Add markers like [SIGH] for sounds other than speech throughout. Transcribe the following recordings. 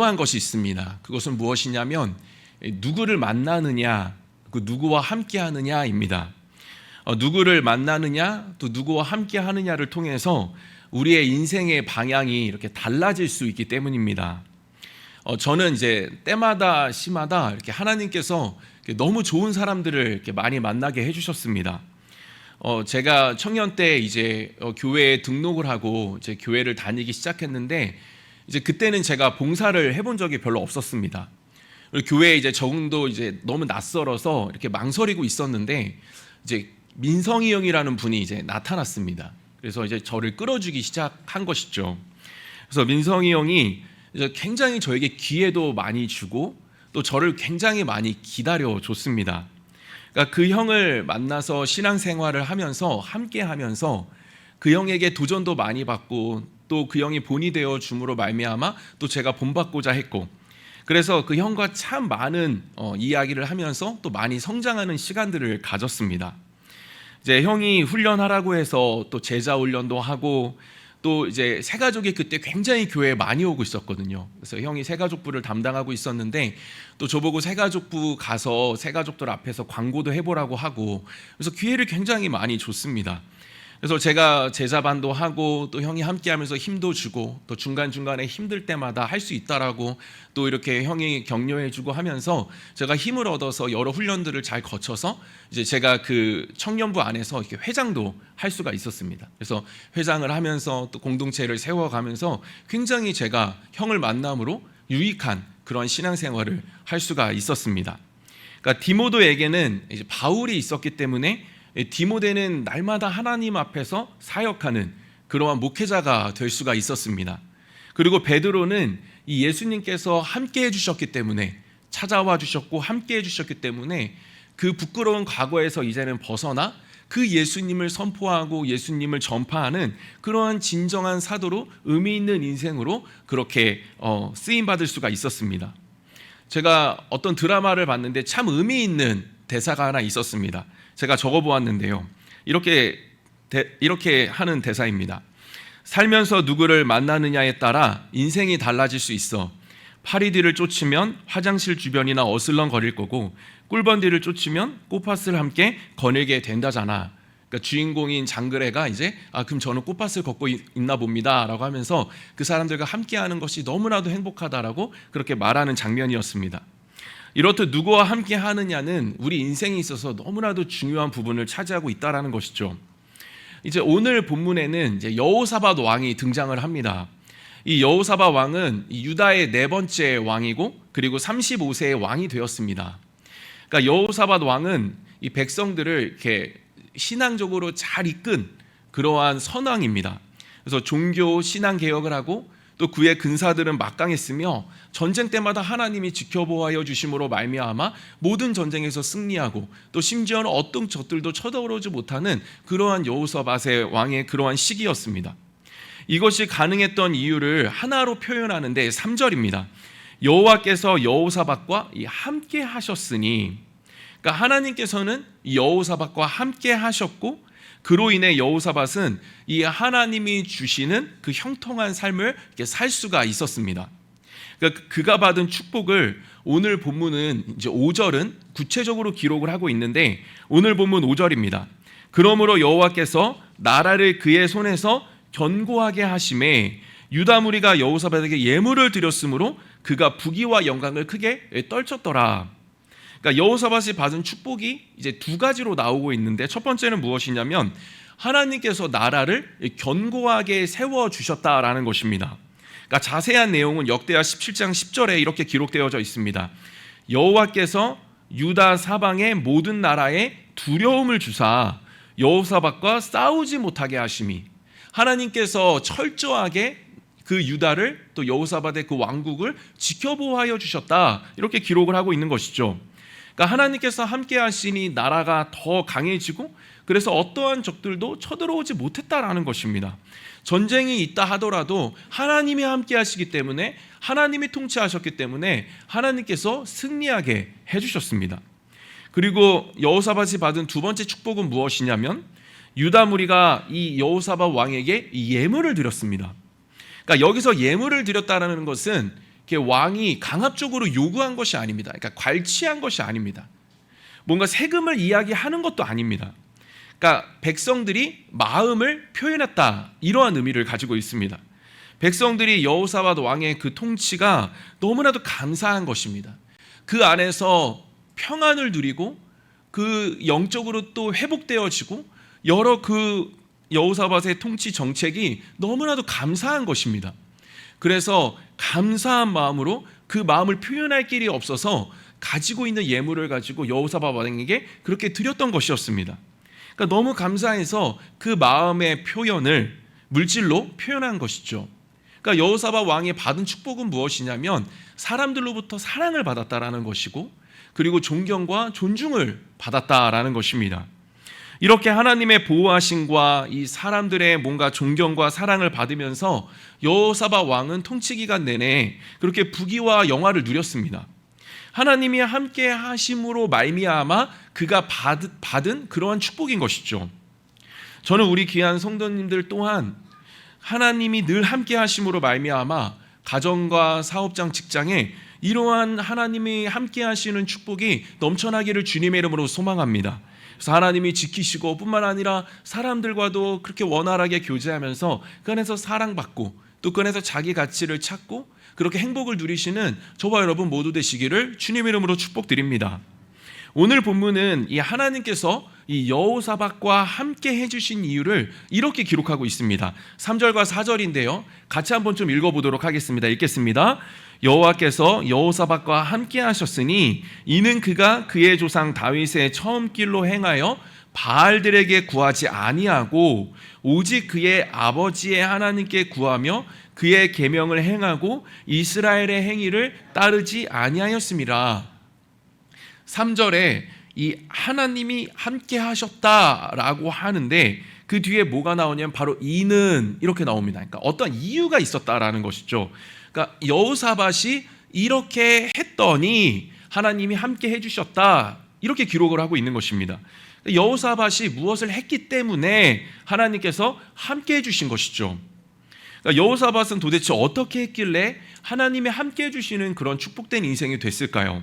중요한 것이 있습니다. 그것은 무엇이냐면 누구를 만나느냐, 그 누구와 함께 하느냐입니다. 어, 누구를 만나느냐, 또 누구와 함께 하느냐를 통해서 우리의 인생의 방향이 이렇게 달라질 수 있기 때문입니다. 어, 저는 이제 때마다 시마다 이렇게 하나님께서 이렇게 너무 좋은 사람들을 이렇게 많이 만나게 해주셨습니다. 어, 제가 청년 때 이제 어, 교회에 등록을 하고 이제 교회를 다니기 시작했는데 이제 그때는 제가 봉사를 해본 적이 별로 없었습니다. 교회에 이제 적응도 이제 너무 낯설어서 이렇게 망설이고 있었는데 이제 민성이 형이라는 분이 이제 나타났습니다. 그래서 이제 저를 끌어주기 시작한 것이죠. 그래서 민성이 형이 굉장히 저에게 기회도 많이 주고 또 저를 굉장히 많이 기다려 줬습니다. 그러니까 그 형을 만나서 신앙생활을 하면서 함께 하면서 그 형에게 도전도 많이 받고 또그 형이 본이 되어 줌으로 말미암아 또 제가 본받고자 했고 그래서 그 형과 참 많은 어, 이야기를 하면서 또 많이 성장하는 시간들을 가졌습니다. 이제 형이 훈련하라고 해서 또 제자 훈련도 하고 또 이제 새 가족이 그때 굉장히 교회에 많이 오고 있었거든요. 그래서 형이 새 가족부를 담당하고 있었는데 또 저보고 새 가족부 가서 새 가족들 앞에서 광고도 해보라고 하고 그래서 기회를 굉장히 많이 줬습니다. 그래서 제가 제자 반도 하고 또 형이 함께 하면서 힘도 주고 또 중간 중간에 힘들 때마다 할 수 있다라고 또 이렇게 형이 격려해 주고 하면서 제가 힘을 얻어서 여러 훈련들을 잘 거쳐서 이제 제가 그 청년부 안에서 이렇게 회장도 할 수가 있었습니다. 그래서 회장을 하면서 또 공동체를 세워 가면서 굉장히 제가 형을 만남으로 유익한 그런 신앙생활을 할 수가 있었습니다. 그러니까 디모도에게는 이제 바울이 있었기 때문에 디모데는 날마다 하나님 앞에서 사역하는 그러한 목회자가 될 수가 있었습니다. 그리고 베드로는 이 예수님께서 함께 해주셨기 때문에 찾아와 주셨고 함께 해주셨기 때문에 그 부끄러운 과거에서 이제는 벗어나 그 예수님을 선포하고 예수님을 전파하는 그러한 진정한 사도로 의미 있는 인생으로 그렇게 어, 쓰임 받을 수가 있었습니다. 제가 어떤 드라마를 봤는데 참 의미 있는 대사가 하나 있었습니다. 제가 적어 보았는데요. 이렇게 대, 이렇게 하는 대사입니다. 살면서 누구를 만나느냐에 따라 인생이 달라질 수 있어. 파리디를 쫓으면 화장실 주변이나 어슬렁거릴 거고 꿀번디를 쫓으면 꽃밭을 함께 거닐게 된다잖아. 그러니까 주인공인 장그래가 이제 아 그럼 저는 꽃밭을 걷고 있나 봅니다라고 하면서 그 사람들과 함께하는 것이 너무나도 행복하다라고 그렇게 말하는 장면이었습니다. 이렇듯 누구와 함께 하느냐는 우리 인생에 있어서 너무나도 중요한 부분을 차지하고 있다라는 것이죠. 이제 오늘 본문에는 이제 여호사밧 왕이 등장을 합니다. 이 여호사밧 왕은 유다의 네 번째 왕이고 그리고 35세의 왕이 되었습니다. 그러니까 여호사밧 왕은 이 백성들을 이렇게 신앙적으로 잘 이끈 그러한 선왕입니다. 그래서 종교 신앙 개혁을 하고 또 그의 근사들은 막강했으며 전쟁 때마다 하나님이 지켜보아여 주심으로 말미암아 모든 전쟁에서 승리하고 또 심지어는 어떤 적들도 쳐다보지 못하는 그러한 여호사밧의 왕의 그러한 시기였습니다. 이것이 가능했던 이유를 하나로 표현하는데 3절입니다. 여호와께서 여호사밧과 함께 하셨으니 그러니까 하나님께서는 여호사밧과 함께 하셨고 그로 인해 여호사밧은 이 하나님이 주시는 그 형통한 삶을 살 수가 있었습니다. 그러니까 그가 받은 축복을 오늘 본문은 이제 5절은 구체적으로 기록을 하고 있는데 오늘 본문 5절입니다. 그러므로 여호와께서 나라를 그의 손에서 견고하게 하심에 유다 무리가 여호사밧에게 예물을 드렸으므로 그가 부귀와 영광을 크게 떨쳤더라. 그러니까 여호사밧이 받은 축복이 이제 두 가지로 나오고 있는데 첫 번째는 무엇이냐면 하나님께서 나라를 견고하게 세워 주셨다라는 것입니다. 그러니까 자세한 내용은 역대하 17장 10절에 이렇게 기록되어져 있습니다. 여호와께서 유다 사방의 모든 나라에 두려움을 주사 여호사밧과 싸우지 못하게 하심이 하나님께서 철저하게 그 유다를 또 여호사밧의 그 왕국을 지켜보하여 주셨다 이렇게 기록을 하고 있는 것이죠. 그러니까 하나님께서 함께 하시니 나라가 더 강해지고 그래서 어떠한 적들도 쳐들어오지 못했다라는 것입니다. 전쟁이 있다 하더라도 하나님이 함께 하시기 때문에 하나님이 통치하셨기 때문에 하나님께서 승리하게 해 주셨습니다. 그리고 여호사밧이 받은 두 번째 축복은 무엇이냐면 유다 무리가 이 여호사밧 왕에게 예물을 드렸습니다. 그러니까 여기서 예물을 드렸다라는 것은 왕이 강압적으로 요구한 것이 아닙니다. 그러니까 괄치한 것이 아닙니다. 뭔가 세금을 이야기하는 것도 아닙니다. 그러니까 백성들이 마음을 표현했다 이러한 의미를 가지고 있습니다. 백성들이 여호사밧 왕의 그 통치가 너무나도 감사한 것입니다. 그 안에서 평안을 누리고 그 영적으로 또 회복되어지고 여러 그 여호사밧의 통치 정책이 너무나도 감사한 것입니다. 그래서 감사한 마음으로 그 마음을 표현할 길이 없어서 가지고 있는 예물을 가지고 여호사밧 왕에게 그렇게 드렸던 것이었습니다. 그러니까 너무 감사해서 그 마음의 표현을 물질로 표현한 것이죠. 그러니까 여호사밧 왕이 받은 축복은 무엇이냐면 사람들로부터 사랑을 받았다라는 것이고 그리고 존경과 존중을 받았다라는 것입니다. 이렇게 하나님의 보호하심과 이 사람들의 뭔가 존경과 사랑을 받으면서 여호사밧 왕은 통치 기간 내내 그렇게 부귀와 영화를 누렸습니다. 하나님이 함께 하심으로 말미암아 그가 받, 받은 그러한 축복인 것이죠. 저는 우리 귀한 성도님들 또한 하나님이 늘 함께 하심으로 말미암아 가정과 사업장 직장에 이러한 하나님이 함께 하시는 축복이 넘쳐나기를 주님의 이름으로 소망합니다. 그래서 하나님이 지키시고 뿐만 아니라 사람들과도 그렇게 원활하게 교제하면서 그 안에서 사랑받고 또 그 안에서 자기 가치를 찾고 그렇게 행복을 누리시는 저와 여러분 모두 되시기를 주님 이름으로 축복드립니다. 오늘 본문은 이 하나님께서 이 여호사밧과 함께 해주신 이유를 이렇게 기록하고 있습니다. 3절과 4절인데요. 같이 한번 좀 읽어보도록 하겠습니다. 읽겠습니다. 여호와께서 여호사밧과 함께 하셨으니 이는 그가 그의 조상 다윗의 처음 길로 행하여 바알들에게 구하지 아니하고 오직 그의 아버지의 하나님께 구하며 그의 계명을 행하고 이스라엘의 행위를 따르지 아니하였습니다. 3절에 이 하나님이 함께 하셨다라고 하는데 그 뒤에 뭐가 나오냐면 바로 이는 이렇게 나옵니다. 그러니까 어떤 이유가 있었다라는 것이죠. 그러니까 여호사밧이 이렇게 했더니 하나님이 함께 해주셨다 이렇게 기록을 하고 있는 것입니다. 여호사밧이 무엇을 했기 때문에 하나님께서 함께 해주신 것이죠. 그러니까 여호사밧은 도대체 어떻게 했길래 하나님이 함께 해주시는 그런 축복된 인생이 됐을까요?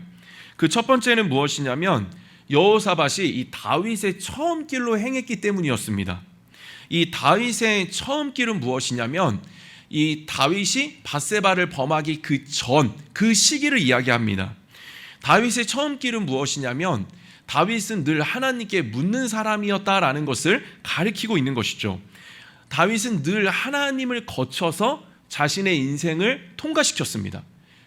그 첫 번째는 무엇이냐면 여호사밧이 이 다윗의 처음 길로 행했기 때문이었습니다. 이 다윗의 처음 길은 무엇이냐면 이 다윗이 바세바를 범하기 그 전 그 시기를 이야기합니다. 다윗의 처음 길은 무엇이냐면 다윗은 늘 하나님께 묻는 사람이었다라는 것을 가리키고 있는 것이죠. 다윗은 늘 하나님을 거쳐서 자신의 인생을 통과시켰습니다.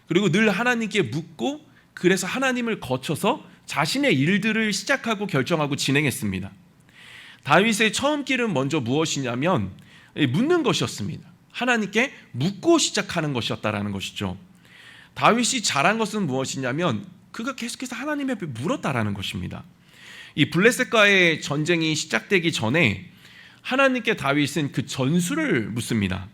그리고 늘 하나님께 묻고 그래서 하나님을 거쳐서 자신의 일들을 시작하고 결정하고 진행했습니다. 다윗의 처음 길은 먼저 무엇이냐면 묻는 것이었습니다. 하나님께 묻고 시작하는 것이었다라는 것이죠. 다윗이 잘한 것은 무엇이냐면 그가 계속해서 하나님 앞에 물었다라는 것입니다. 이 블레셋과의 전쟁이 시작되기 전에 하나님께 다윗은 그 전술을 묻습니다.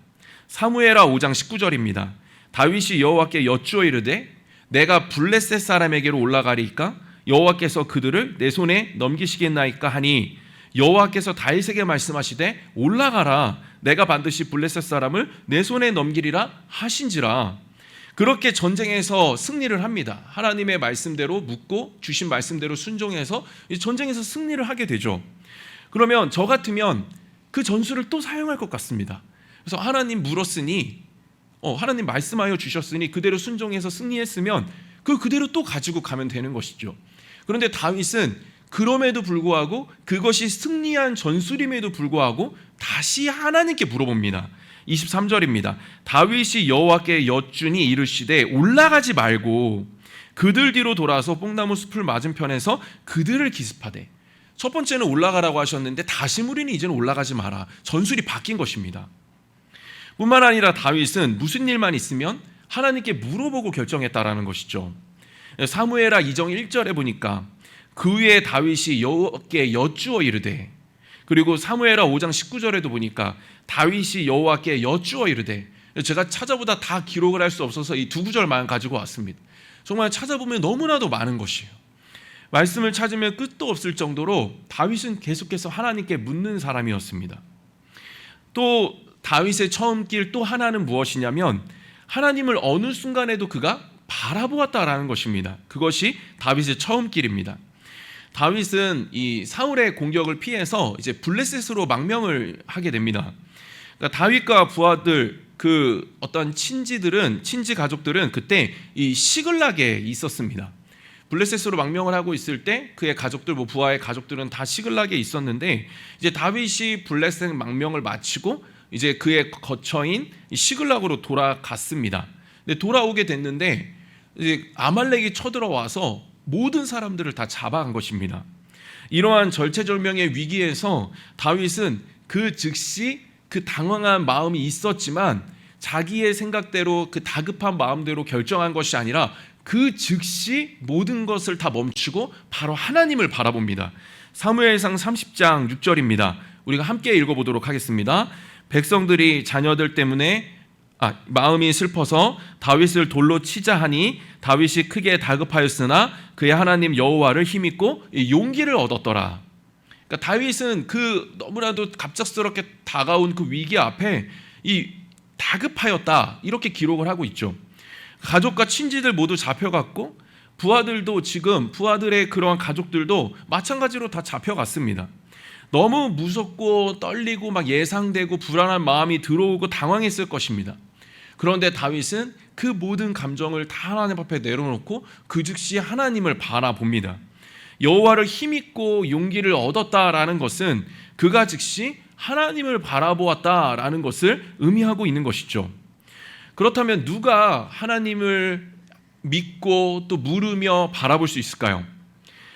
사무엘하 5장 19절입니다. 다윗이 여호와께 여쭈어 이르되 내가 블레셋 사람에게로 올라가리까 여호와께서 그들을 내 손에 넘기시겠나이까 하니 여호와께서 다윗에게 말씀하시되 올라가라 내가 반드시 블레셋 사람을 내 손에 넘기리라 하신지라 그렇게 전쟁에서 승리를 합니다. 하나님의 말씀대로 묻고 주신 말씀대로 순종해서 전쟁에서 승리를 하게 되죠. 그러면 저 같으면 그 전술을 또 사용할 것 같습니다. 그래서 하나님 물었으니 어, 하나님 말씀하여 주셨으니 그대로 순종해서 승리했으면 그 그대로 또 가지고 가면 되는 것이죠. 그런데 다윗은 그럼에도 불구하고 그것이 승리한 전술임에도 불구하고 다시 하나님께 물어봅니다. 23절입니다. 다윗이 여호와께 여쭈니 이르시되 올라가지 말고 그들 뒤로 돌아서 뽕나무 숲을 맞은편에서 그들을 기습하되 첫 번째는 올라가라고 하셨는데 다시 무리는 이제는 올라가지 마라. 전술이 바뀐 것입니다. 뿐만 아니라 다윗은 무슨 일만 있으면 하나님께 물어보고 결정했다라는 것이죠. 사무엘하 2정 1절에 보니까 그 위에 다윗이 여호와께 여쭈어 이르되 그리고 사무엘하 5장 19절에도 보니까 다윗이 여호와께 여쭈어 이르되 제가 찾아보다 다 기록을 할 수 없어서 이 두 구절만 가지고 왔습니다. 정말 찾아보면 너무나도 많은 것이에요. 말씀을 찾으면 끝도 없을 정도로 다윗은 계속해서 하나님께 묻는 사람이었습니다. 또 다윗의 처음 길 또 하나는 무엇이냐면 하나님을 어느 순간에도 그가 바라보았다라는 것입니다. 그것이 다윗의 처음 길입니다. 다윗은 이 사울의 공격을 피해서 이제 블레셋으로 망명을 하게 됩니다. 그러니까 다윗과 부하들 그 어떤 친지들은 친지 가족들은 그때 이 시글락에 있었습니다. 블레셋으로 망명을 하고 있을 때 그의 가족들 뭐 부하의 가족들은 다 시글락에 있었는데 이제 다윗이 블레셋 망명을 마치고 이제 그의 거처인 시글락으로 돌아갔습니다. 근데 돌아오게 됐는데 이제 아말렉이 쳐들어와서 모든 사람들을 다 잡아간 것입니다. 이러한 절체절명의 위기에서 다윗은 그 즉시 그 당황한 마음이 있었지만 자기의 생각대로 그 다급한 마음대로 결정한 것이 아니라 그 즉시 모든 것을 다 멈추고 바로 하나님을 바라봅니다. 사무엘상 30장 6절입니다. 우리가 함께 읽어보도록 하겠습니다. 백성들이 자녀들 때문에 아, 마음이 슬퍼서 다윗을 돌로 치자 하니 다윗이 크게 다급하였으나 그의 하나님 여호와를 힘입고 용기를 얻었더라. 그러니까 다윗은 그 너무나도 갑작스럽게 다가온 그 위기 앞에 이 다급하였다 이렇게 기록을 하고 있죠. 가족과 친지들 모두 잡혀갔고 부하들도 지금 부하들의 그러한 가족들도 마찬가지로 다 잡혀갔습니다. 너무 무섭고 떨리고 막 예상되고 불안한 마음이 들어오고 당황했을 것입니다. 그런데 다윗은 그 모든 감정을 다 하나님 앞에 내려놓고 그 즉시 하나님을 바라봅니다. 여호와를 힘입고 용기를 얻었다라는 것은 그가 즉시 하나님을 바라보았다라는 것을 의미하고 있는 것이죠. 그렇다면 누가 하나님을 믿고 또 물으며 바라볼 수 있을까요?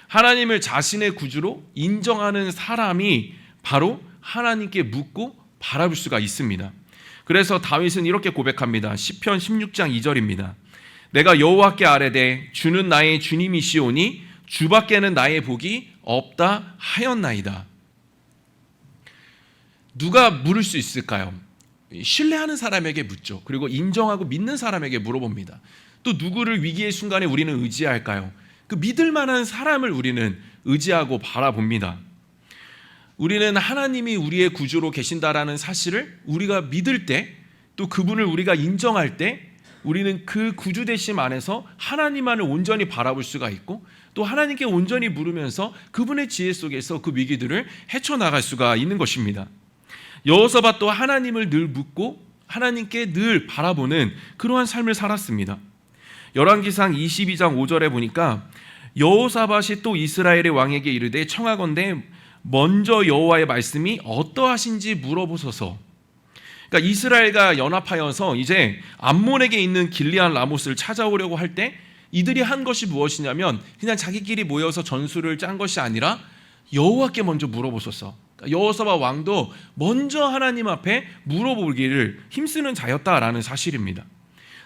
하나님을 자신의 구주로 인정하는 사람이 바로 하나님께 묻고 바라볼 수가 있습니다. 그래서 다윗은 이렇게 고백합니다. 시편 16장 2절입니다. 내가 여호와께 아뢰되 주는 나의 주님이시오니 주밖에는 나의 복이 없다 하였나이다. 누가 물을 수 있을까요? 신뢰하는 사람에게 묻죠. 그리고 인정하고 믿는 사람에게 물어봅니다. 또 누구를 위기의 순간에 우리는 의지할까요? 그 믿을 만한 사람을 우리는 의지하고 바라봅니다. 우리는 하나님이 우리의 구주로 계신다라는 사실을 우리가 믿을 때, 또 그분을 우리가 인정할 때, 우리는 그 구주 되심 안에서 하나님만을 온전히 바라볼 수가 있고, 또 하나님께 온전히 물으면서 그분의 지혜 속에서 그 위기들을 헤쳐나갈 수가 있는 것입니다. 여호사밧도 하나님을 늘 묻고 하나님께 늘 바라보는 그러한 삶을 살았습니다. 열왕기상 22장 5절에 보니까 여호사밧이 또 이스라엘의 왕에게 이르되 청하건대 먼저 여호와의 말씀이 어떠하신지 물어보소서. 그러니까 이스라엘과 연합하여서 이제 암몬에게 있는 길리안 라모스를 찾아오려고 할 때 이들이 한 것이 무엇이냐면 그냥 자기끼리 모여서 전술을 짠 것이 아니라 여호와께 먼저 물어보소서. 그러니까 여호사밧 왕도 먼저 하나님 앞에 물어보기를 힘쓰는 자였다라는 사실입니다.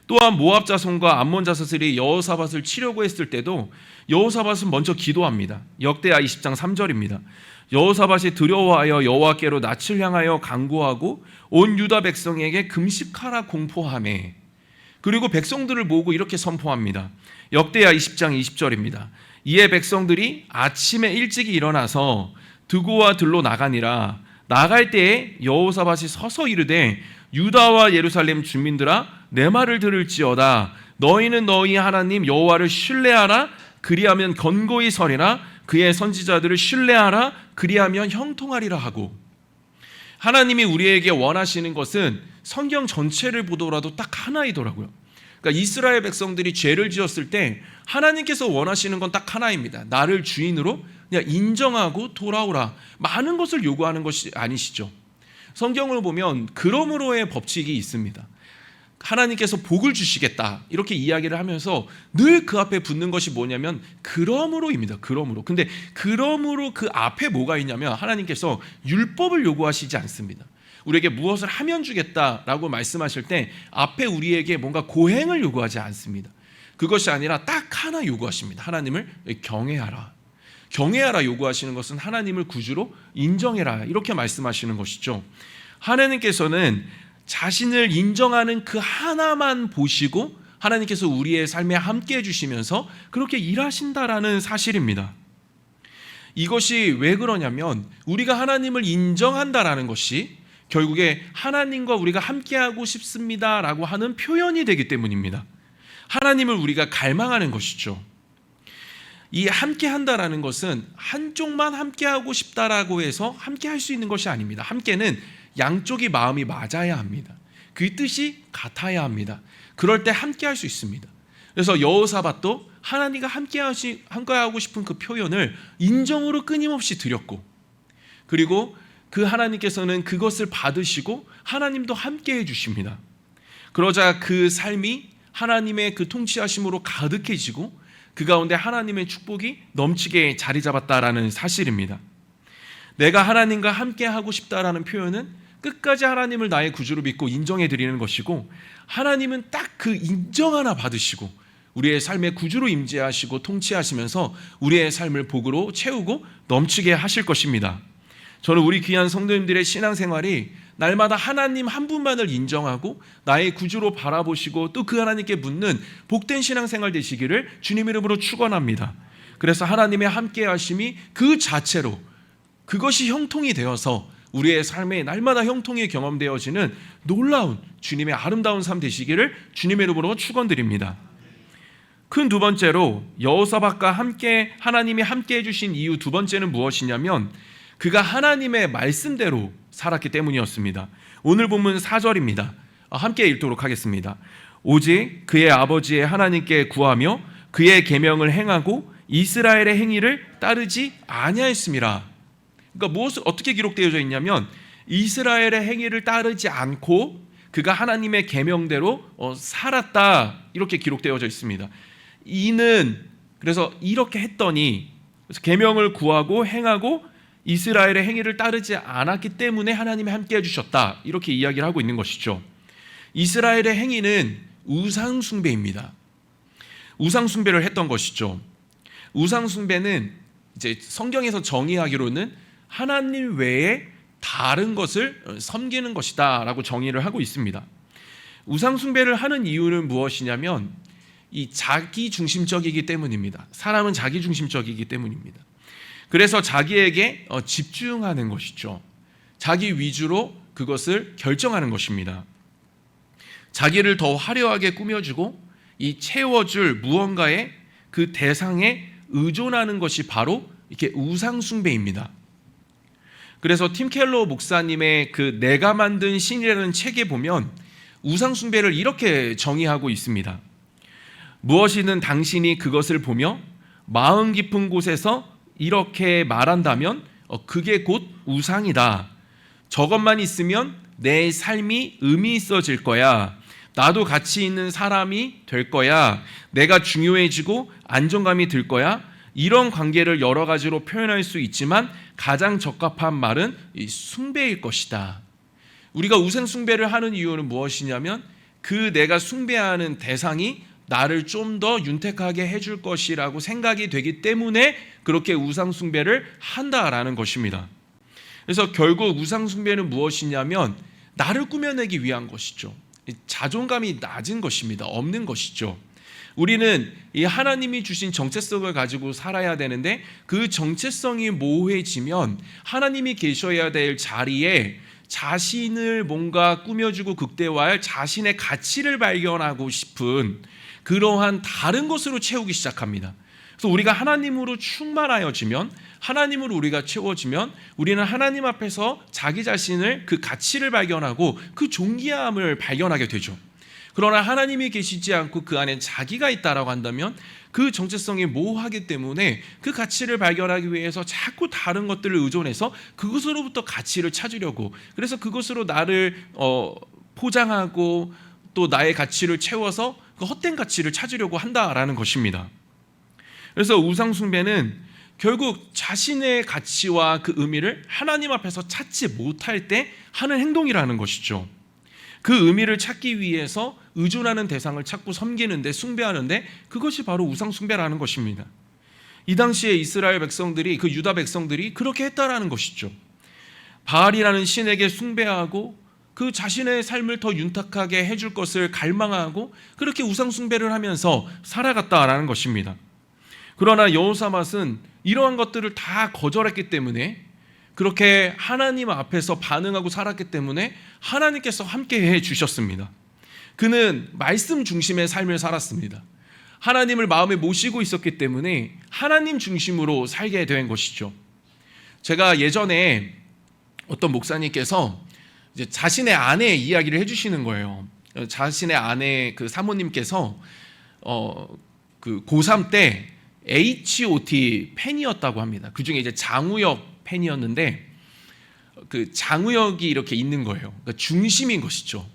또한 모압 자손과 암몬 자손들이 여호사밧을 치려고 했을 때도 여호사밧은 먼저 기도합니다. 역대하 20장 3절입니다. 여호사밧이 두려워하여 여호와께로 낯을 향하여 간구하고 온 유다 백성에게 금식하라 공포함에 그리고 백성들을 모으고 이렇게 선포합니다. 역대하 20장 20절입니다. 이에 백성들이 아침에 일찍이 일어나서 드고와 들로 나가니라 나갈 때에 여호사밧이 서서 이르되 유다와 예루살렘 주민들아 내 말을 들을지어다 너희는 너희 하나님 여호와를 신뢰하라 그리하면 건고히 서리라 그의 선지자들을 신뢰하라 그리하면 형통하리라 하고 하나님이 우리에게 원하시는 것은 성경 전체를 보더라도 딱 하나이더라고요. 그러니까 이스라엘 백성들이 죄를 지었을 때 하나님께서 원하시는 건 딱 하나입니다. 나를 주인으로 그냥 인정하고 돌아오라. 많은 것을 요구하는 것이 아니시죠. 성경을 보면 그러므로의 법칙이 있습니다. 하나님께서 복을 주시겠다 이렇게 이야기를 하면서 늘 그 앞에 붙는 것이 뭐냐면 그러므로입니다. 그러므로. 근데 그러므로 그 앞에 뭐가 있냐면 하나님께서 율법을 요구하시지 않습니다. 우리에게 무엇을 하면 주겠다라고 말씀하실 때 앞에 우리에게 뭔가 고행을 요구하지 않습니다. 그것이 아니라 딱 하나 요구하십니다. 하나님을 경외하라. 경외하라 요구하시는 것은 하나님을 구주로 인정해라 이렇게 말씀하시는 것이죠. 하나님께서는 자신을 인정하는 그 하나만 보시고 하나님께서 우리의 삶에 함께 해주시면서 그렇게 일하신다라는 사실입니다. 이것이 왜 그러냐면 우리가 하나님을 인정한다라는 것이 결국에 하나님과 우리가 함께하고 싶습니다라고 하는 표현이 되기 때문입니다. 하나님을 우리가 갈망하는 것이죠. 이 함께 한다라는 것은 한쪽만 함께 하고 싶다라고 해서 함께 할 수 있는 것이 아닙니다. 함께는 양쪽이 마음이 맞아야 합니다. 그 뜻이 같아야 합니다. 그럴 때 함께 할 수 있습니다. 그래서 여호사밧도 하나님과 함께 하시 함께 하고 싶은 그 표현을 인정으로 끊임없이 드렸고 그리고 그 하나님께서는 그것을 받으시고 하나님도 함께 해 주십니다. 그러자 그 삶이 하나님의 그 통치하심으로 가득해지고 그 가운데 하나님의 축복이 넘치게 자리 잡았다라는 사실입니다. 내가 하나님과 함께 하고 싶다라는 표현은 끝까지 하나님을 나의 구주로 믿고 인정해 드리는 것이고 하나님은 딱 그 인정 하나 받으시고 우리의 삶의 구주로 임재하시고 통치하시면서 우리의 삶을 복으로 채우고 넘치게 하실 것입니다. 저는 우리 귀한 성도님들의 신앙생활이 날마다 하나님 한 분만을 인정하고 나의 구주로 바라보시고 또 그 하나님께 묻는 복된 신앙생활 되시기를 주님 이름으로 축원합니다. 그래서 하나님의 함께 하심이 그 자체로 그것이 형통이 되어서 우리의 삶에 날마다 형통이 경험되어지는 놀라운 주님의 아름다운 삶 되시기를 주님의 이름으로 축원드립니다. 큰 두 번째로 여호사밧과 함께 하나님이 함께 해주신 이유 두 번째는 무엇이냐면 그가 하나님의 말씀대로 살았기 때문이었습니다. 오늘 본문 4절입니다. 함께 읽도록 하겠습니다. 오직 그의 아버지의 하나님께 구하며 그의 계명을 행하고 이스라엘의 행위를 따르지 아니하였음이라. 그러니까 무엇을 어떻게 기록되어져 있냐면 이스라엘의 행위를 따르지 않고 그가 하나님의 계명대로 어, 살았다 이렇게 기록되어져 있습니다. 이는 그래서 이렇게 했더니 계명을 구하고 행하고 이스라엘의 행위를 따르지 않았기 때문에 하나님이 함께 해주셨다 이렇게 이야기를 하고 있는 것이죠. 이스라엘의 행위는 우상 숭배입니다. 우상 숭배를 했던 것이죠. 우상 숭배는 이제 성경에서 정의하기로는 하나님 외에 다른 것을 섬기는 것이다라고 정의를 하고 있습니다. 우상 숭배를 하는 이유는 무엇이냐면 이 자기 중심적이기 때문입니다. 사람은 자기 중심적이기 때문입니다. 그래서 자기에게 어, 집중하는 것이죠. 자기 위주로 그것을 결정하는 것입니다. 자기를 더 화려하게 꾸며주고 이 채워줄 무언가의 그 대상에 의존하는 것이 바로 이렇게 우상숭배입니다. 그래서 팀 켈러 목사님의 그 내가 만든 신이라는 책에 보면 우상 숭배를 이렇게 정의하고 있습니다. 무엇이든 당신이 그것을 보며 마음 깊은 곳에서 이렇게 말한다면 어, 그게 곧 우상이다. 저것만 있으면 내 삶이 의미 있어질 거야. 나도 가치 있는 사람이 될 거야. 내가 중요해지고 안정감이 들 거야. 이런 관계를 여러 가지로 표현할 수 있지만 가장 적합한 말은 이 숭배일 것이다. 우리가 우상 숭배를 하는 이유는 무엇이냐면 그 내가 숭배하는 대상이 나를 좀 더 윤택하게 해줄 것이라고 생각이 되기 때문에 그렇게 우상 숭배를 한다라는 것입니다. 그래서 결국 우상 숭배는 무엇이냐면 나를 꾸며내기 위한 것이죠. 자존감이 낮은 것입니다. 없는 것이죠. 우리는 이 하나님이 주신 정체성을 가지고 살아야 되는데 그 정체성이 모호해지면 하나님이 계셔야 될 자리에 자신을 뭔가 꾸며주고 극대화할 자신의 가치를 발견하고 싶은 그러한 다른 것으로 채우기 시작합니다. 그래서 우리가 하나님으로 충만하여지면 하나님으로 우리가 채워지면 우리는 하나님 앞에서 자기 자신을 그 가치를 발견하고 그 존귀함을 발견하게 되죠. 그러나 하나님이 계시지 않고 그 안에 자기가 있다라고 한다면 그 정체성이 모호하기 때문에 그 가치를 발견하기 위해서 자꾸 다른 것들을 의존해서 그것으로부터 가치를 찾으려고 그래서 그것으로 나를 어, 포장하고 또 나의 가치를 채워서 그 헛된 가치를 찾으려고 한다라는 것입니다. 그래서 우상숭배는 결국 자신의 가치와 그 의미를 하나님 앞에서 찾지 못할 때 하는 행동이라는 것이죠. 그 의미를 찾기 위해서 의존하는 대상을 찾고 섬기는데 숭배하는데 그것이 바로 우상 숭배라는 것입니다. 이 당시에 이스라엘 백성들이 그 유다 백성들이 그렇게 했다라는 것이죠. 바알이라는 신에게 숭배하고 그 자신의 삶을 더 윤탁하게 해줄 것을 갈망하고 그렇게 우상숭배를 하면서 살아갔다라는 것입니다. 그러나 여호사밧은 이러한 것들을 다 거절했기 때문에 그렇게 하나님 앞에서 반응하고 살았기 때문에 하나님께서 함께 해 주셨습니다. 그는 말씀 중심의 삶을 살았습니다. 하나님을 마음에 모시고 있었기 때문에 하나님 중심으로 살게 된 것이죠. 제가 예전에 어떤 목사님께서 자신의 아내의 이야기를 해주시는 거예요. 자신의 아내 그 사모님께서 어 그 고3 때 H.O.T 팬이었다고 합니다. 그 중에 이제 장우혁 팬이었는데 그 장우혁이 이렇게 있는 거예요. 그러니까 중심인 것이죠.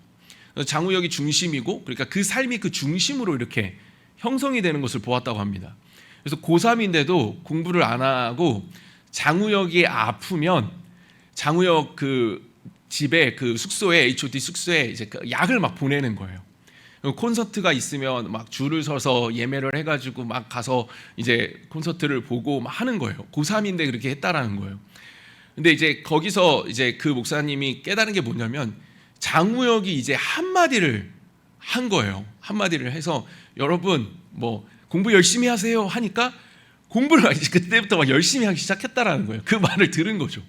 장우혁이 중심이고 그러니까 그 삶이 그 중심으로 이렇게 형성이 되는 것을 보았다고 합니다. 그래서 고3인데도 공부를 안 하고 장우혁이 아프면 장우혁 그 집에 그 숙소에 H.O.T 숙소에 이제 그 약을 막 보내는 거예요. 콘서트가 있으면 막 줄을 서서 예매를 해가지고 막 가서 이제 콘서트를 보고 막 하는 거예요. 고3인데 그렇게 했다라는 거예요. 근데 이제 거기서 이제 그 목사님이 깨달은 게 뭐냐면 장우혁이 이제 한마디를 한 거예요. 한마디를 해서 여러분 뭐 공부 열심히 하세요 하니까 공부를 [LAUGHS] 이제 그때부터 막 열심히 하기 시작했다라는 거예요. 그 말을 들은 거죠.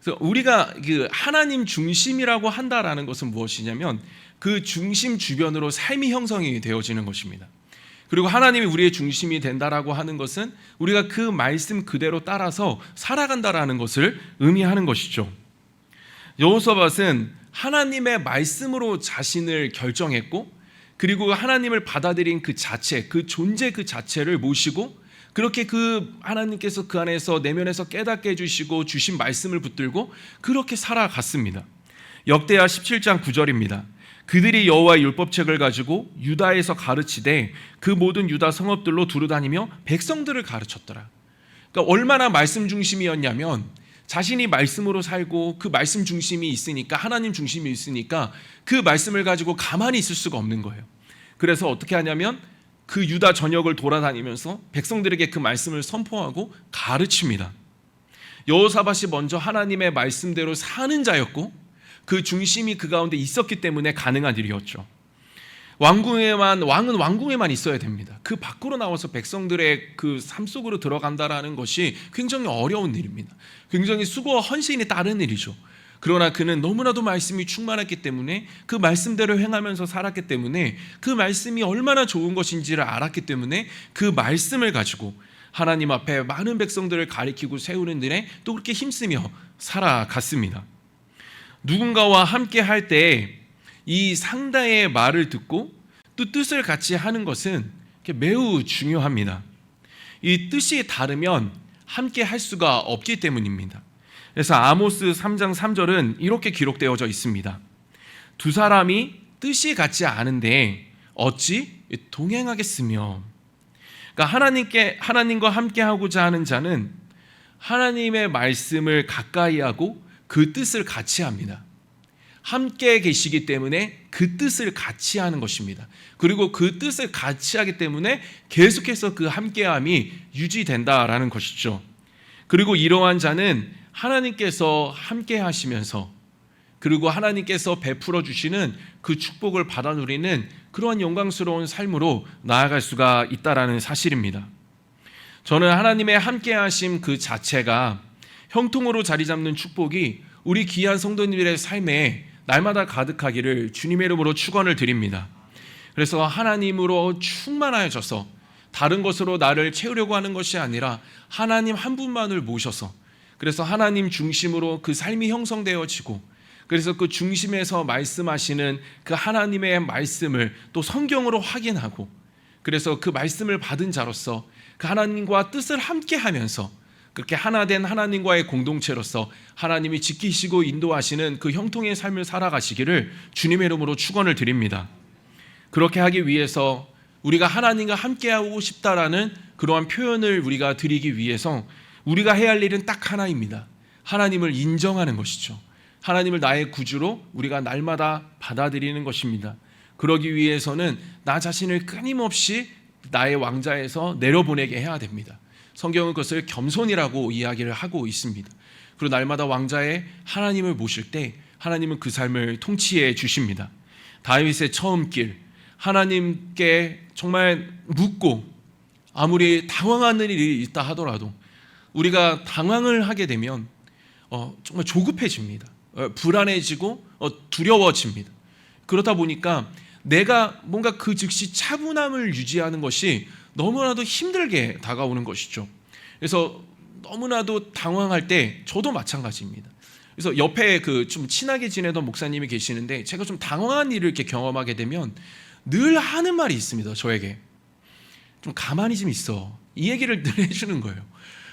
그래서 우리가 그 하나님 중심이라고 한다라는 것은 무엇이냐면 그 중심 주변으로 삶이 형성이 되어지는 것입니다. 그리고 하나님이 우리의 중심이 된다라고 하는 것은 우리가 그 말씀 그대로 따라서 살아간다라는 것을 의미하는 것이죠. 여호사밧은 하나님의 말씀으로 자신을 결정했고 그리고 하나님을 받아들인 그 자체, 그 존재 그 자체를 모시고 그렇게 그 하나님께서 그 안에서 내면에서 깨닫게 해주시고 주신 말씀을 붙들고 그렇게 살아갔습니다. 역대하 17장 9절입니다. 그들이 여호와의 율법책을 가지고 유다에서 가르치되 그 모든 유다 성읍들로 두루다니며 백성들을 가르쳤더라. 그러니까 얼마나 말씀 중심이었냐면 자신이 말씀으로 살고 그 말씀 중심이 있으니까 하나님 중심이 있으니까 그 말씀을 가지고 가만히 있을 수가 없는 거예요. 그래서 어떻게 하냐면 그 유다 전역을 돌아다니면서 백성들에게 그 말씀을 선포하고 가르칩니다. 여호사밧이 먼저 하나님의 말씀대로 사는 자였고 그 중심이 그 가운데 있었기 때문에 가능한 일이었죠. 왕궁에만 왕은 왕궁에만 있어야 됩니다. 그 밖으로 나와서 백성들의 그 삶 속으로 들어간다라는 것이 굉장히 어려운 일입니다. 굉장히 수고와 헌신이 따른 일이죠. 그러나 그는 너무나도 말씀이 충만했기 때문에 그 말씀대로 행하면서 살았기 때문에 그 말씀이 얼마나 좋은 것인지를 알았기 때문에 그 말씀을 가지고 하나님 앞에 많은 백성들을 가리키고 세우는 일에 또 그렇게 힘쓰며 살아갔습니다. 누군가와 함께 할 때 이 상다의 말을 듣고 또 뜻을 같이 하는 것은 매우 중요합니다. 이 뜻이 다르면 함께 할 수가 없기 때문입니다. 그래서 아모스 3장 3절은 이렇게 기록되어져 있습니다. 두 사람이 뜻이 같지 않은데 어찌 동행하겠으며 그러니까 하나님께 하나님과 함께 하고자 하는 자는 하나님의 말씀을 가까이 하고 그 뜻을 같이 합니다. 함께 계시기 때문에 그 뜻을 같이 하는 것입니다. 그리고 그 뜻을 같이 하기 때문에 계속해서 그 함께함이 유지된다라는 것이죠. 그리고 이러한 자는 하나님께서 함께 하시면서 그리고 하나님께서 베풀어 주시는 그 축복을 받아 누리는 그러한 영광스러운 삶으로 나아갈 수가 있다라는 사실입니다. 저는 하나님의 함께 하심 그 자체가 형통으로 자리 잡는 축복이 우리 귀한 성도님들의 삶에 날마다 가득하기를 주님의 이름으로 축원을 드립니다. 그래서 하나님으로 충만하여져서 다른 것으로 나를 채우려고 하는 것이 아니라 하나님 한 분만을 모셔서 그래서 하나님 중심으로 그 삶이 형성되어지고 그래서 그 중심에서 말씀하시는 그 하나님의 말씀을 또 성경으로 확인하고 그래서 그 말씀을 받은 자로서 그 하나님과 뜻을 함께 하면서 그렇게 하나 된 하나님과의 공동체로서 하나님이 지키시고 인도하시는 그 형통의 삶을 살아가시기를 주님의 이름으로 축원을 드립니다. 그렇게 하기 위해서 우리가 하나님과 함께하고 싶다라는 그러한 표현을 우리가 드리기 위해서 우리가 해야 할 일은 딱 하나입니다. 하나님을 인정하는 것이죠. 하나님을 나의 구주로 우리가 날마다 받아들이는 것입니다. 그러기 위해서는 나 자신을 끊임없이 나의 왕자에서 내려보내게 해야 됩니다. 성경은 그것을 겸손이라고 이야기를 하고 있습니다. 그리고 날마다 왕자의 하나님을 모실 때 하나님은 그 삶을 통치해 주십니다. 다윗의 처음 길 하나님께 정말 묻고 아무리 당황하는 일이 있다 하더라도 우리가 당황을 하게 되면 어, 정말 조급해집니다. 어, 불안해지고 어, 두려워집니다. 그러다 보니까 내가 뭔가 그 즉시 차분함을 유지하는 것이 너무나도 힘들게 다가오는 것이죠. 그래서 너무나도 당황할 때 저도 마찬가지입니다. 그래서 옆에 그 좀 친하게 지내던 목사님이 계시는데 제가 좀 당황한 일을 이렇게 경험하게 되면 늘 하는 말이 있습니다. 저에게 좀 가만히 좀 있어. 이 얘기를 늘 [LAUGHS] 해주는 거예요.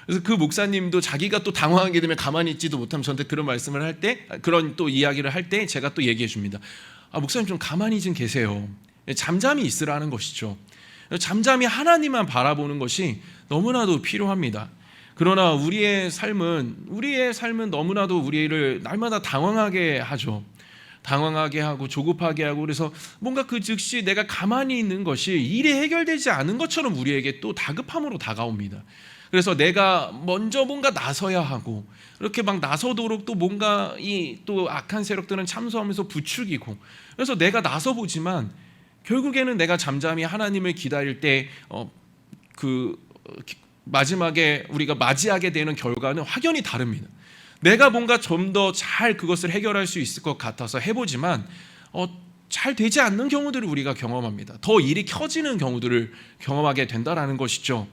그래서 그 목사님도 자기가 또 당황하게 되면 가만히 있지도 못하면 저한테 그런 말씀을 할 때 그런 또 이야기를 할 때 제가 또 얘기해 줍니다. 아 목사님 좀 가만히 좀 계세요. 잠잠히 있으라는 것이죠. 잠잠히 하나님만 바라보는 것이 너무나도 필요합니다. 그러나 우리의 삶은 우리의 삶은 너무나도 우리를 날마다 당황하게 하죠. 당황하게 하고 조급하게 하고 그래서 뭔가 그 즉시 내가 가만히 있는 것이 일이 해결되지 않은 것처럼 우리에게 또 다급함으로 다가옵니다. 그래서 내가 먼저 뭔가 나서야 하고 이렇게 막 나서도록 또 뭔가 이 또 악한 세력들은 참소하면서 부추기고 그래서 내가 나서 보지만 결국에는 내가 잠잠히 하나님을 기다릴 때어그 마지막에 우리가 맞이하게 되는 결과는 확연히 다릅니다. 내가 뭔가 좀 더 잘 그것을 해결할 수 있을 것 같아서 해보지만 어, 잘 되지 않는 경우들을 우리가 경험합니다. 더 일이 켜지는 경우들을 경험하게 된다라는 것이죠.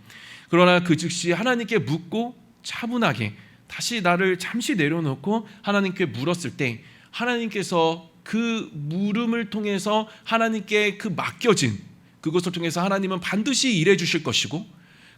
그러나 그 즉시 하나님께 묻고 차분하게 다시 나를 잠시 내려놓고 하나님께 물었을 때 하나님께서 그 물음을 통해서 하나님께 그 맡겨진 그것을 통해서 하나님은 반드시 일해 주실 것이고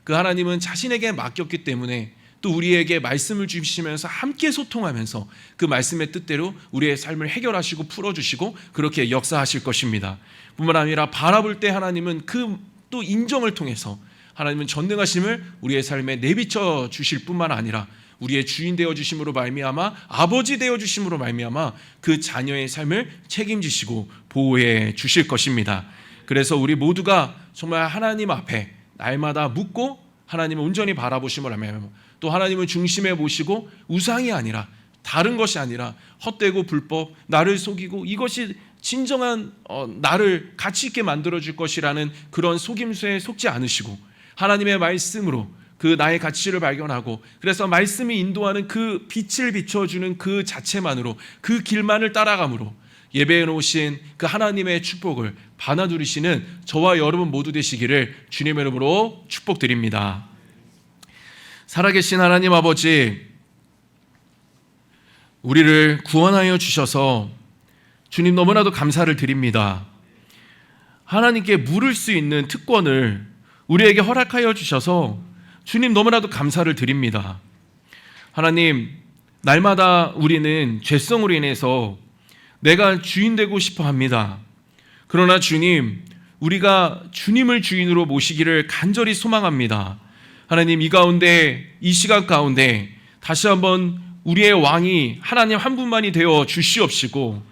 그 하나님은 자신에게 맡겼기 때문에 또 우리에게 말씀을 주시면서 함께 소통하면서 그 말씀의 뜻대로 우리의 삶을 해결하시고 풀어주시고 그렇게 역사하실 것입니다. 뿐만 아니라 바라볼 때 하나님은 그 또 인정을 통해서 하나님은 전능하심을 우리의 삶에 내비쳐 주실 뿐만 아니라 우리의 주인 되어 주심으로 말미암아 아버지 되어 주심으로 말미암아 그 자녀의 삶을 책임지시고 보호해 주실 것입니다. 그래서 우리 모두가 정말 하나님 앞에 날마다 묻고 하나님을 온전히 바라보심을 하면 또 하나님을 중심에 모시고 우상이 아니라 다른 것이 아니라 헛되고 불법 나를 속이고 이것이 진정한 어, 나를 가치 있게 만들어 줄 것이라는 그런 속임수에 속지 않으시고 하나님의 말씀으로 그 나의 가치를 발견하고 그래서 말씀이 인도하는 그 빛을 비춰주는 그 자체만으로 그 길만을 따라감으로 예배해 놓으신 그 하나님의 축복을 받아 누리시는 저와 여러분 모두 되시기를 주님의 이름으로 축복드립니다. 살아계신 하나님 아버지, 우리를 구원하여 주셔서 주님 너무나도 감사를 드립니다. 하나님께 물을 수 있는 특권을 우리에게 허락하여 주셔서 주님 너무나도 감사를 드립니다. 하나님, 날마다 우리는 죄성으로 인해서 내가 주인 되고 싶어 합니다. 그러나 주님, 우리가 주님을 주인으로 모시기를 간절히 소망합니다. 하나님, 이 가운데, 이 시간 가운데 다시 한번 우리의 왕이 하나님 한 분만이 되어 주시옵시고,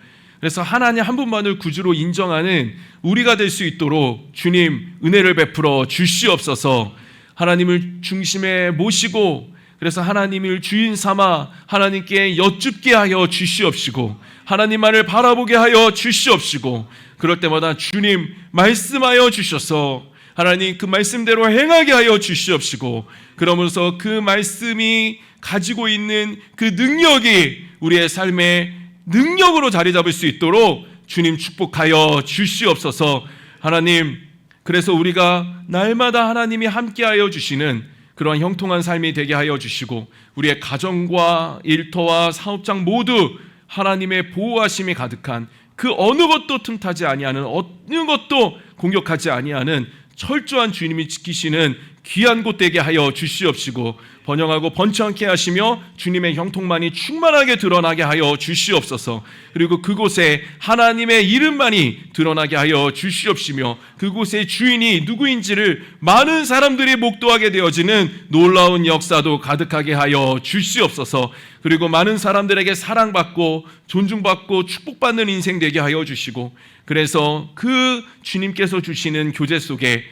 그래서 하나님 한 분만을 구주로 인정하는 우리가 될 수 있도록 주님 은혜를 베풀어 주시옵소서 하나님을 중심에 모시고 그래서 하나님을 주인 삼아 하나님께 여쭙게 하여 주시옵시고 하나님만을 바라보게 하여 주시옵시고 그럴 때마다 주님 말씀하여 주셔서 하나님 그 말씀대로 행하게 하여 주시옵시고 그러면서 그 말씀이 가지고 있는 그 능력이 우리의 삶에 능력으로 자리 잡을 수 있도록 주님 축복하여 주시옵소서. 하나님 그래서 우리가 날마다 하나님이 함께하여 주시는 그러한 형통한 삶이 되게 하여 주시고 우리의 가정과 일터와 사업장 모두 하나님의 보호하심이 가득한 그 어느 것도 틈타지 아니하는 어느 것도 공격하지 아니하는 철저한 주님이 지키시는 귀한 곳 되게 하여 주시옵시고 번영하고 번창케 하시며 주님의 형통만이 충만하게 드러나게 하여 주시옵소서. 그리고 그곳에 하나님의 이름만이 드러나게 하여 주시옵시며 그곳의 주인이 누구인지를 많은 사람들이 목도하게 되어지는 놀라운 역사도 가득하게 하여 주시옵소서. 그리고 많은 사람들에게 사랑받고 존중받고 축복받는 인생 되게 하여 주시고 그래서 그 주님께서 주시는 교제 속에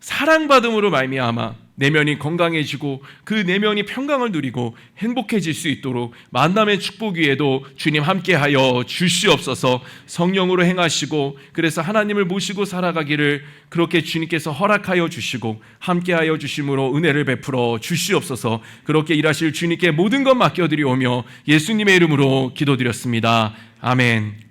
사랑받음으로 말미암아 내면이 건강해지고 그 내면이 평강을 누리고 행복해질 수 있도록 만남의 축복 위에도 주님 함께하여 주시옵소서 성령으로 행하시고 그래서 하나님을 모시고 살아가기를 그렇게 주님께서 허락하여 주시고 함께하여 주심으로 은혜를 베풀어 주시옵소서 그렇게 일하실 주님께 모든 것 맡겨드리오며 예수님의 이름으로 기도드렸습니다. 아멘.